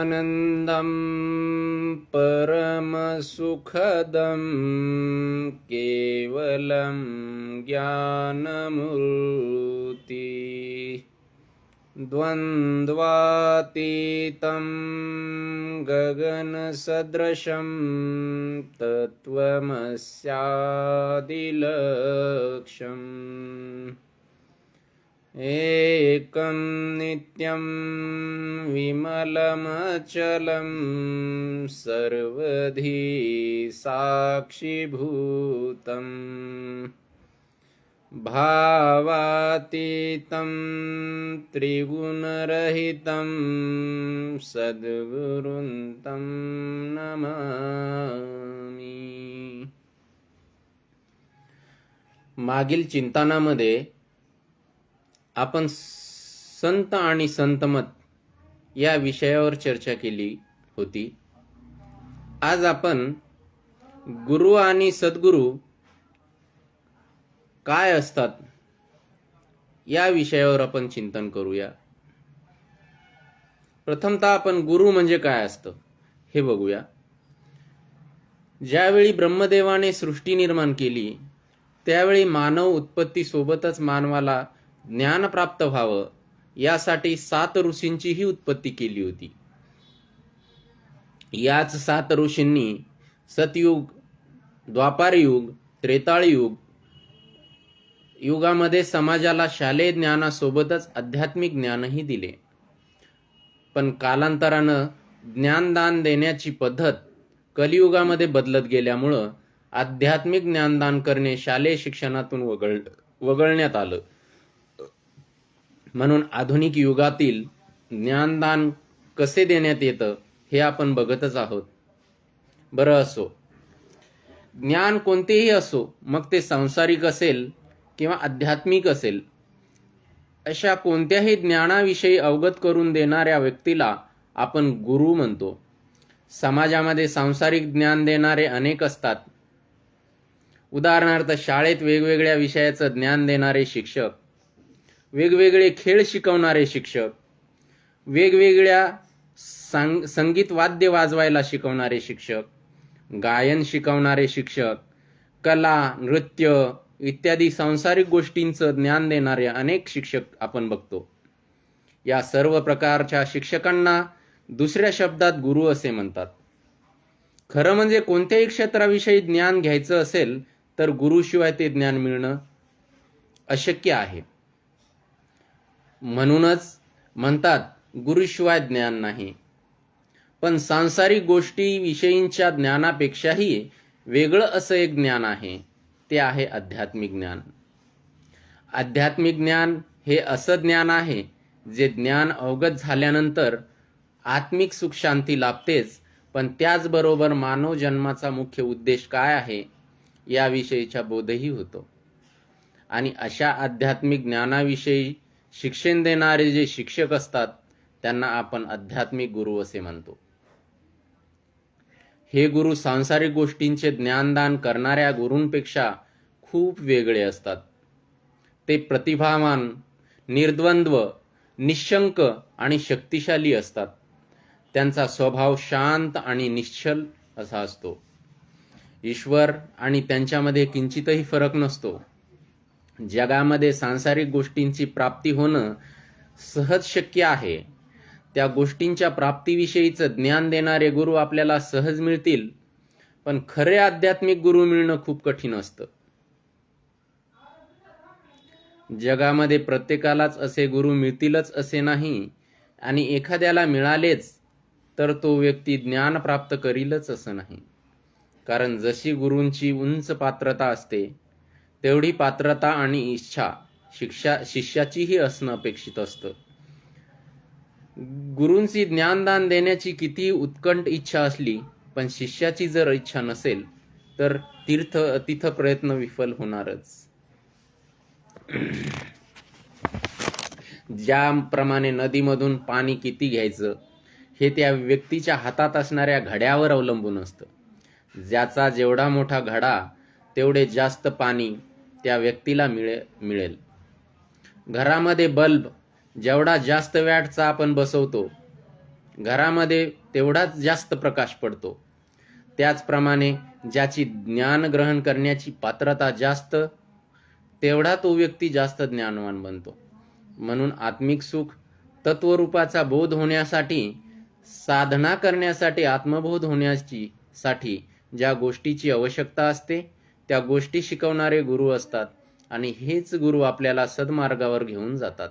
परमानन्दं परमसुखदं केवलं ज्ञानमूर्ति। द्वन्द्वातीतं गगनसदृशं तत्त्वमस्यादिलक्ष्यम् एकं नित्यं विमलमचलं सर्वधी साक्षिभूतम् भावातीतं त्रिगुणरहितं सद्गुरुन्तं नमामि। मागील चिंतनामध्ये आपण संत आणि संतमत या विषयावर चर्चा केली होती. आज आपण गुरु आणि सद्गुरू काय असतात या विषयावर आपण चिंतन करूया. प्रथमतः आपण गुरु म्हणजे काय असतं हे बघूया. ज्यावेळी ब्रह्मदेवाने सृष्टी निर्माण केली त्यावेळी मानव उत्पत्ती सोबतच मानवाला ज्ञान प्राप्त व्हावं यासाठी सात ऋषींचीही उत्पत्ती केली होती. याच सात ऋषींनी सतयुग द्वापारयुग त्रेताळयुग युगामध्ये समाजाला शालेय ज्ञानासोबतच आध्यात्मिक ज्ञानही दिले. पण कालांतरानं ज्ञानदान देण्याची पद्धत कलियुगामध्ये बदलत गेल्यामुळं आध्यात्मिक ज्ञानदान करणे शालेय शिक्षणातून वगळ वगळण्यात आलं. म्हणून आधुनिक युगातील ज्ञानदान कसे देण्यात येतं हे आपण बघतच आहोत. बरं असो. ज्ञान कोणतेही असो मग ते सांसारिक असेल किंवा आध्यात्मिक असेल अशा कोणत्याही ज्ञानाविषयी अवगत करून देणाऱ्या व्यक्तीला आपण गुरु म्हणतो. समाजामध्ये सांसारिक ज्ञान देणारे अनेक असतात. उदाहरणार्थ शाळेत वेगवेगळ्या विषयाचं ज्ञान देणारे शिक्षक वेगवेगळे खेळ शिकवणारे शिक्षक वेगवेगळ्या सांग संगीत वाद्य वाजवायला शिकवणारे शिक्षक गायन शिकवणारे शिक्षक कला नृत्य इत्यादी सांसारिक गोष्टींचं ज्ञान देणारे अनेक शिक्षक आपण बघतो. या सर्व प्रकारच्या शिक्षकांना दुसऱ्या शब्दात गुरु असे म्हणतात. खरं म्हणजे कोणत्याही क्षेत्राविषयी ज्ञान घ्यायचं असेल तर गुरुशिवाय ते ज्ञान मिळणं अशक्य आहे. म्हणूनच म्हणतात गुरुशिवाय ज्ञान नाही. पण सांसारिक गोष्टी विषयींच्या ज्ञानापेक्षाही वेगळं असं एक ज्ञान आहे ते आहे आध्यात्मिक ज्ञान. आध्यात्मिक ज्ञान हे असं ज्ञान आहे जे ज्ञान अवगत झाल्यानंतर आत्मिक सुख शांती लाभतेच पण त्याचबरोबर मानव जन्माचा मुख्य उद्देश काय आहे याविषयीचा बोधही होतो. आणि अशा आध्यात्मिक ज्ञानाविषयी शिक्षण देणारे जे शिक्षक असतात त्यांना आपण आध्यात्मिक गुरु असे म्हणतो. हे गुरु सांसारिक गोष्टींचे ज्ञानदान करणाऱ्या गुरूंपेक्षा खूप वेगळे असतात. ते प्रतिभावान निर्द्वंद्व निशंक आणि शक्तिशाली असतात. त्यांचा स्वभाव शांत आणि निश्चल असा असतो. ईश्वर आणि त्यांच्यामध्ये किंचितही फरक नसतो. जगामध्ये सांसारिक गोष्टींची प्राप्ती होणं सहज शक्य आहे. त्या गोष्टींच्या प्राप्तीविषयीचं ज्ञान देणारे गुरु आपल्याला सहज मिळतील पण खरे आध्यात्मिक गुरु मिळणं खूप कठीण असतं. जगामध्ये प्रत्येकालाच असे गुरु मिळतीलच असे नाही आणि एखाद्याला मिळालेच तर तो व्यक्ती ज्ञान प्राप्त करीलच असं नाही. कारण जशी गुरूंची उंच पात्रता असते तेवढी पात्रता आणि इच्छा शिक्षा शिष्याचीही असणं अपेक्षित असतं. गुरूंची ज्ञानदान देण्याची किती उत्कंठ इच्छा असली पण शिष्याची जर इच्छा नसेल तर तीर्थ तिथं प्रयत्न विफल होणारच. ज्याप्रमाणे नदीमधून पाणी किती घ्यायचं हे त्या व्यक्तीच्या हातात असणाऱ्या घड्यावर अवलंबून असतं. ज्याचा जेवढा मोठा घडा तेवढे जास्त पाणी त्या व्यक्तीला मिळे मिळेल. घरामध्ये बल्ब जेवढा जास्त वॅटचा आपण बसवतो घरामध्ये तेवढाच जास्त प्रकाश पडतो. त्याचप्रमाणे ज्याची ज्ञान ग्रहण करण्याची पात्रता जास्त तेवढा तो व्यक्ती जास्त ज्ञानवान बनतो. म्हणून आत्मिक सुख तत्वरूपाचा बोध होण्यासाठी साधना करण्यासाठी आत्मबोध होण्याची साठी ज्या गोष्टीची आवश्यकता असते त्या गोष्टी शिकवणारे गुरु असतात आणि हेच गुरु आपल्याला सद्मार्गावर घेऊन जातात.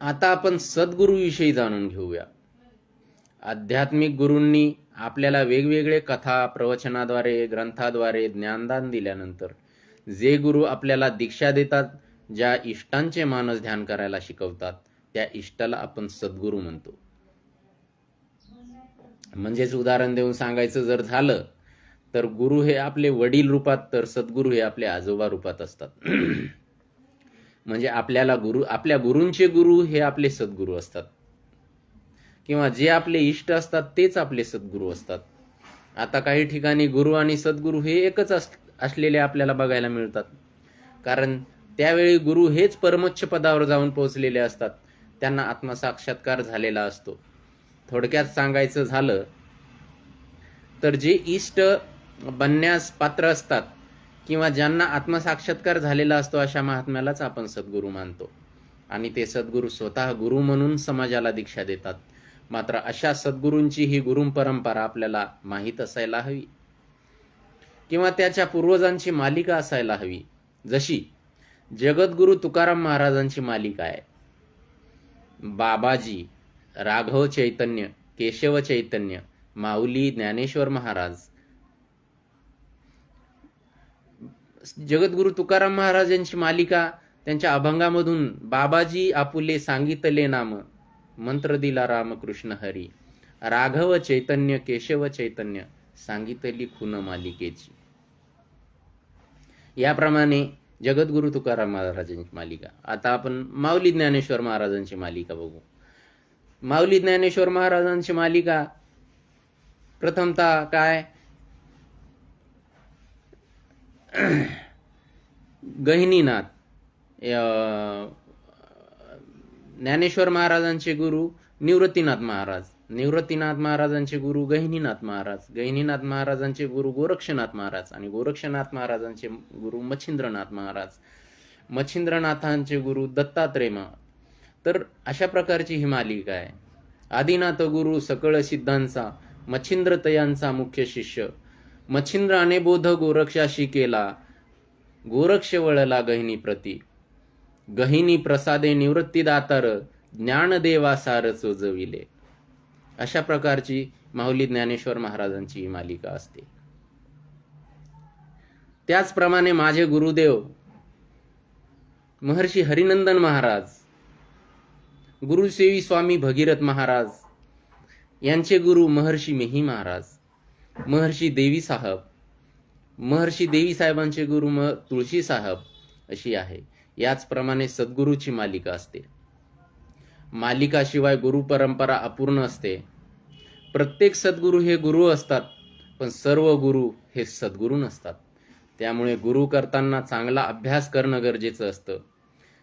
आता आपण सद्गुरूविषयी जाणून घेऊया. आध्यात्मिक गुरूंनी आपल्याला वेगवेगळे कथा प्रवचनाद्वारे ग्रंथाद्वारे ज्ञानदान दिल्यानंतर जे गुरु आपल्याला दीक्षा देतात ज्या इष्टांचे मानस ध्यान करायला शिकवतात त्या इष्टाला आपण सद्गुरू म्हणतो. म्हणजेच उदाहरण देऊन सांगायचं जर झालं तर गुरु हे आपले वडील रूपात तर सद्गुरू हे आपले आजोबा रूपात असतात. म्हणजे आपल्याला गुरु आपल्या गुरूंचे गुरु हे आपले सद्गुरू असतात. किंवा जे आपले इष्ट असतात तेच आपले सद्गुरू असतात. आता काही ठिकाणी गुरु आणि सद्गुरू हे एकच असलेले आपल्याला बघायला मिळतात. कारण त्यावेळी गुरु हेच परमोच्च पदावर जाऊन पोहोचलेले असतात. त्यांना आत्मसाक्षात्कार झालेला असतो. थोडक्यात सांगायचं झालं तर जे इष्ट बनण्यास पात्र असतात किंवा ज्यांना आत्मसाक्षात्कार झालेला असतो अशा महात्म्यालाच आपण सद्गुरू मानतो. आणि ते सद्गुरू स्वतः गुरु म्हणून समाजाला दीक्षा देतात. मात्र अशा सद्गुरूंची ही गुरु परंपरा आपल्याला माहीत असायला हवी. किंवा त्याच्या पूर्वजांची मालिका असायला हवी. जशी जगद्गुरु तुकाराम महाराजांची मालिका आहे. बाबाजी राघव चैतन्य केशव चैतन्य माऊली ज्ञानेश्वर महाराज. जगद्गुरु तुकाराम महाराजांची मालिका त्यांच्या अभंगामधून बाबाजी आपुले सांगितले नाम मंत्र दिला रामकृष्ण हरी. राघव चैतन्य केशव चैतन्य सांगितली खुन मालिकेची. याप्रमाणे जगद्गुरु तुकाराम महाराजांची मालिका. आता आपण माऊली ज्ञानेश्वर महाराजांची मालिका बघू. माऊली ज्ञानेश्वर महाराजांची मालिका प्रथमतः काय? गहिनीनाथ. ज्ञानेश्वर महाराजांचे गुरु निवृत्तीनाथ महाराज. निवृत्तीनाथ महाराजांचे गुरु गहिनीनाथ महाराज. गहिनीनाथ महाराजांचे गुरु गोरक्षनाथ महाराज आणि गोरक्षनाथ महाराजांचे गुरु मच्छिंद्रनाथ महाराज. मच्छिंद्रनाथांचे गुरु दत्तात्रेय तर अशा प्रकारची ही मालिका आहे. आदिनाथ गुरु सकळ सिद्धांचा मच्छिंद्र तयांचा मुख्य शिष्य. मच्छिंद्राने बोध गोरक्षाशी केला गोरक्ष वळला गहिनी प्रती. गहिनी प्रसादे निवृत्ती दातार ज्ञानदेवा सार चोजविले अशा प्रकारची माऊली ज्ञानेश्वर महाराजांची ही मालिका असते. त्याचप्रमाणे माझे गुरुदेव महर्षी हरिनंदन महाराज गुरुसेवी स्वामी भगीरथ महाराज यांचे गुरु महर्षी मेही महाराज महर्षी देवी साहब महर्षी देवी साहेबांचे गुरु म तुळशी साहेब अशी आहे. याचप्रमाणे सद्गुरूची मालिका असते. मालिकाशिवाय गुरु परंपरा अपूर्ण असते. प्रत्येक सद्गुरू हे गुरु असतात पण सर्व गुरु हे सद्गुरू नसतात. त्यामुळे गुरु करताना चांगला अभ्यास करणं गरजेचं असतं.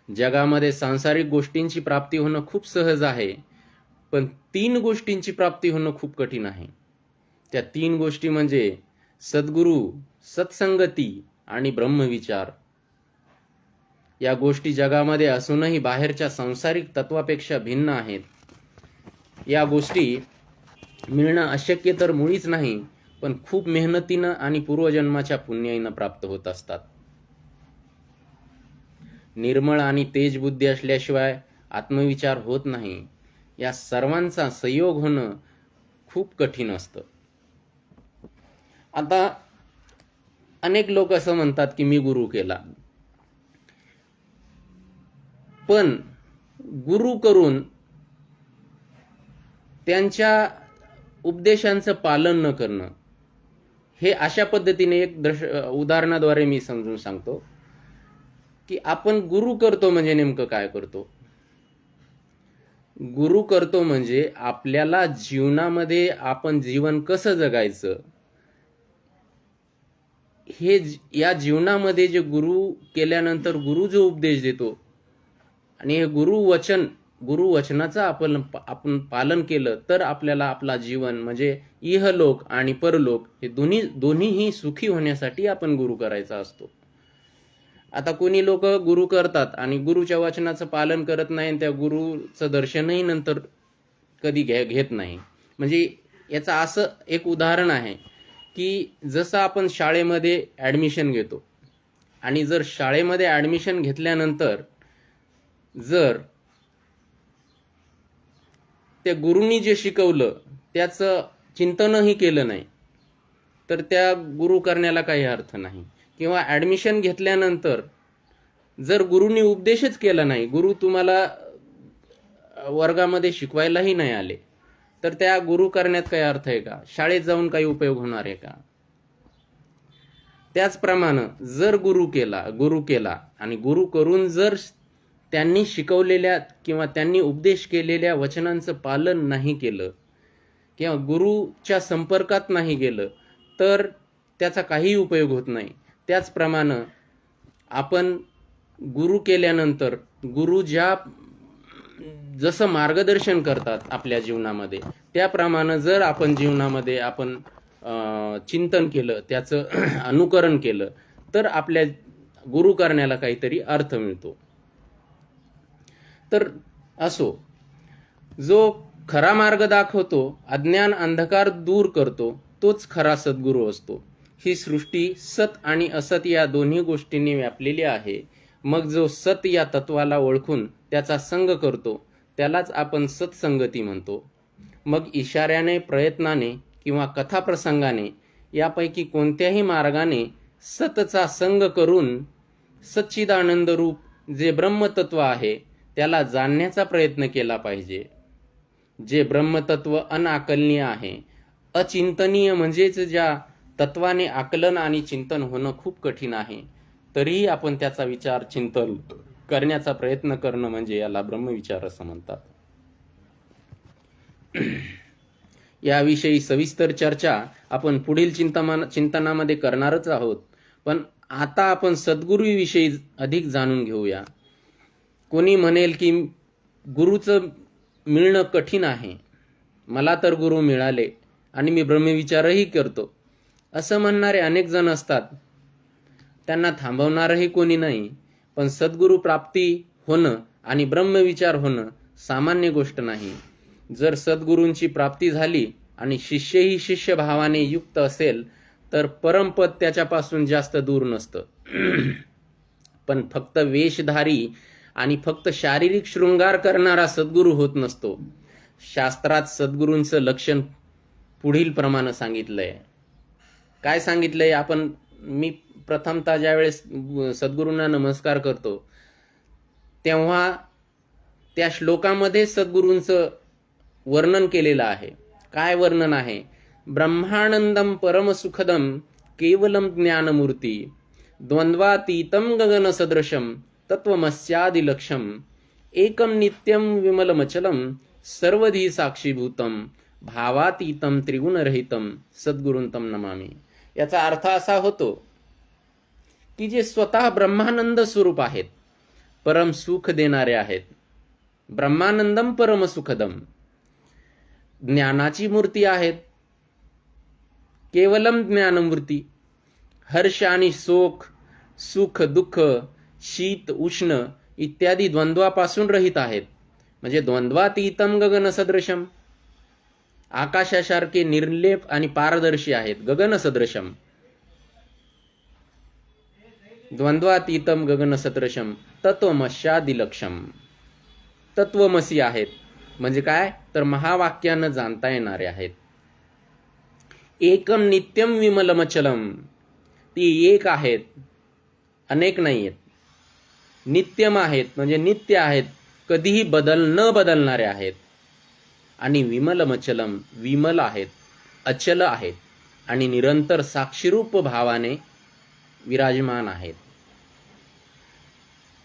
जगामध्ये सांसारिक गोष्टींची प्राप्ती होणं खूप सहज आहे पण तीन गोष्टींची प्राप्ती होणं खूप कठीण आहे. त्या तीन गोष्टी म्हणजे सद्गुरू सत्संगती आणि ब्रह्मविचार. या गोष्टी जगामध्ये असूनही बाहेरच्या सांसारिक तत्वापेक्षा भिन्न आहेत. या गोष्टी मिळणं अशक्य तर मुळीच नाही पण खूप मेहनतीनं आणि पूर्वजन्माच्या पुण्याईनं प्राप्त होत असतात. निर्मळ आणि तेज बुद्धी असल्याशिवाय आत्मविचार होत नाही. या सर्वांचा संयोग होणं खूप कठीण असतं. आता अनेक लोक असं म्हणतात की मी गुरु केला. पण गुरु करून त्यांच्या उपदेशांचं पालन न करणं हे अशा पद्धतीने एक दश उदाहरणाद्वारे मी समजून सांगतो. की आपण गुरु करतो म्हणजे नेमकं काय करतो? गुरु करतो म्हणजे आपल्याला जीवनामध्ये आपण जीवन कसं जगायचं? हे या जीवनामध्ये जे गुरु केल्यानंतर गुरु जो उपदेश देतो आणि हे गुरु वचन गुरु वचनाचं आपण आपण पालन केलं तर आपल्याला आपला जीवन म्हणजे इहलोक आणि परलोक हे दोन्ही दोन्हीही सुखी होण्यासाठी आपण गुरु करायचा असतो. आता कोणी लोक गुरु करतात आणि गुरुच्या वचनाचं पालन करत नाही आणि त्या गुरुचं दर्शनही नंतर कधी घे घेत नाही. म्हणजे याचं असं एक उदाहरण आहे की जसं आपण शाळेमध्ये ॲडमिशन घेतो आणि जर शाळेमध्ये ॲडमिशन घेतल्यानंतर जर त्या गुरुनी जे शिकवलं त्याचं चिंतनही केलं नाही तर त्या गुरु करण्याला काही अर्थ नाही. किंवा ॲडमिशन घेतल्यानंतर जर गुरुनी उपदेशच केला नाही गुरु तुम्हाला वर्गामध्ये शिकवायलाही नाही आले तर त्या गुरु करण्यात काही अर्थ आहे का? शाळेत जाऊन काही उपयोग होणार आहे का? त्याचप्रमाणे जर गुरु केला गुरु केला आणि गुरु करून जर त्यांनी शिकवलेल्या किंवा त्यांनी उपदेश केलेल्या वचनांचं पालन नाही केलं किंवा गुरुच्या संपर्कात नाही गेलं तर त्याचा काही उपयोग होत नाही. त्याचप्रमाणे आपण गुरु केल्यानंतर गुरु ज्या जसं मार्गदर्शन करतात आपल्या जीवनामध्ये त्याप्रमाणे जर आपण जीवनामध्ये आपण चिंतन केलं त्याचं अनुकरण केलं तर आपल्या गुरु करण्याला काहीतरी अर्थ मिळतो. तर असो जो खरा मार्ग दाखवतो अज्ञान अंधकार दूर करतो तोच खरा सद्गुरू असतो. ही सृष्टी सत आणि असत या दोन्ही गोष्टींनी व्यापलेली आहे. मग जो सत या तत्वाला ओळखून त्याचा संग करतो त्यालाच आपण सत्संगती म्हणतो. मग इशाऱ्याने प्रयत्नाने किंवा कथाप्रसंगाने यापैकी कोणत्याही मार्गाने सतचा संग करून सच्चिदानंद रूप जे ब्रह्मतत्व आहे त्याला जाणण्याचा प्रयत्न केला पाहिजे. जे ब्रह्मतत्व अनाकलनीय आहे अचिंतनीय म्हणजेच ज्या तत्वाने आकलन आणि चिंतन होणं खूप कठीण आहे. तरीही आपण त्याचा विचार चिंतन करण्याचा प्रयत्न करणं म्हणजे याला ब्रह्मविचार असं म्हणतात. याविषयी सविस्तर चर्चा आपण पुढील चिंतमान चिंतनामध्ये करणारच आहोत. पण आता आपण सद्गुरूविषयी अधिक जाणून घेऊया. कोणी म्हणेल की गुरुचं मिळणं कठीण आहे. मला तर गुरु मिळाले आणि मी ब्रह्मविचारही करतो. असं म्हणणारे अनेक जण असतात. त्यांना थांबवणारही कोणी नाही पण सद्गुरू प्राप्ती होणं आणि ब्रह्मविचार होणं सामान्य गोष्ट नाही. जर सद्गुरूंची प्राप्ती झाली आणि शिष्यही शिष्य भावाने युक्त असेल तर परमपद त्याच्यापासून जास्त दूर नसतं. पण फक्त वेशधारी आणि फक्त शारीरिक शृंगार करणारा सद्गुरू होत नसतो. शास्त्रात सद्गुरूंचं लक्षण पुढील प्रमाणे सांगितलंय. काय सांगितलंय? आपण मी प्रथमतः ज्यावेळेस सद्गुरूंना नमस्कार करतो तेव्हा त्या श्लोकामध्ये सद्गुरूंचं वर्णन केलेलं आहे. काय वर्णन आहे? ब्रह्मानंदम परमसुखदम केवलम ज्ञानमूर्ती द्वंद्वातीतं गगनसदृशम तत्वमस्यादिलक्षम एकम नित्यम विमलमचलम सर्वधी साक्षीभूतम भावातीतम त्रिगुणरहितम सद्गुरुंतम नमामी. याचा अर्थ असा होतो की जे स्वतः ब्रह्मानंद स्वरूप आहेत परम सुख देणारे आहेत. ब्रह्मानंदम परम सुखदम. ज्ञानाची मूर्ती आहेत. केवलम ज्ञानमूर्ती. हर्ष आणि शोक सुख दुःख शीत उष्ण इत्यादी द्वंद्वापासून रहित आहेत. म्हणजे द्वंद्वातीतम गगन सदृशम आकाशासारखे निर्लेप आणि पारदर्शी आहेत. गगन सदृशम द्वंद्वातीतम गगन सदृशम तत्वमशादिलक्षम तत्वमसी आहेत. म्हणजे काय? तर महावाक्यानं जाणता येणारे आहेत. एकम नित्यम विमलमचलम. ती एक आहेत. अनेक नाही आहेत नित्यम आहेत. म्हणजे नित्य आहेत. कधीही बदल न बदलणारे आहेत. आणि विमलमचलम विमल आहेत अचल आहेत आणि निरंतर साक्षीरूप भावाने विराजमान आहेत.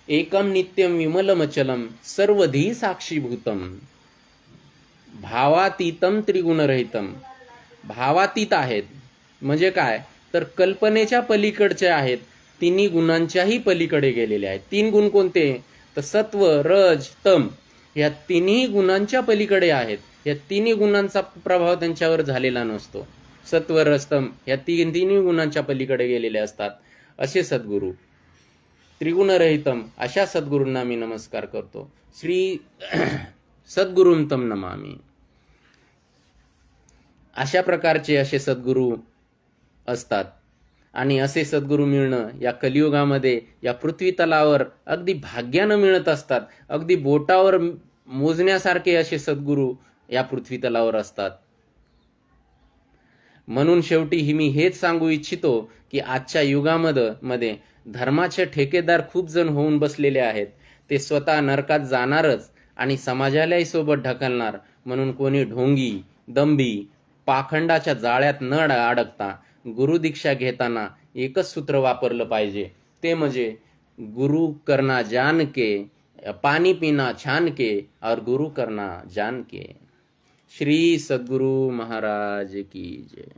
एकम नित्यम विमलमचलम सर्वधी साक्षीभूतम. भावातीतम त्रिगुणरहितम. भावातीत आहेत म्हणजे काय? तर कल्पनेच्या पलीकडचे आहेत तिन्ही गुणांच्याही पलीकडे गेलेले आहेत. तीन गुण कोणते? तर सत्व रज तम. या तिन्ही गुणांच्या पलीकडे आहेत. या तिन्ही गुणांचा प्रभाव त्यांच्यावर झालेला नसतो. सत्व रस्तम या तीन तिन्ही गुणांच्या पलीकडे गेलेले असतात. असे सद्गुरू. त्रिगुणरहितम अशा सद्गुरूंना मी नमस्कार करतो. श्री सद्गुरुंतम नमामी. अशा प्रकारचे असे सद्गुरू असतात. आणि असे सद्गुरू मिळणं या कलियुगामध्ये या पृथ्वी तलावर अगदी भाग्यानं मिळत असतात. अगदी बोटावर मोजण्यासारखे असे सद्गुरू या पृथ्वी तलावर असतात. म्हणून शेवटी ही मी हेच सांगू इच्छितो की आजच्या युगामध्ये मध्ये धर्माचे ठेकेदार खूप जण होऊन बसलेले आहेत. ते स्वतः नरकात जाणारच आणि समाजालाही सोबत ढकलणार. म्हणून कोणी ढोंगी दंभी पाखंडाच्या जाळ्यात न अडकता गुरुदीक्षा घेताना एकच सूत्र वापरलं पाहिजे. ते म्हणजे गुरु करना जान के पाणी पिना छान के और गुरु करना जान के. श्री सद्गुरु महाराज की जय.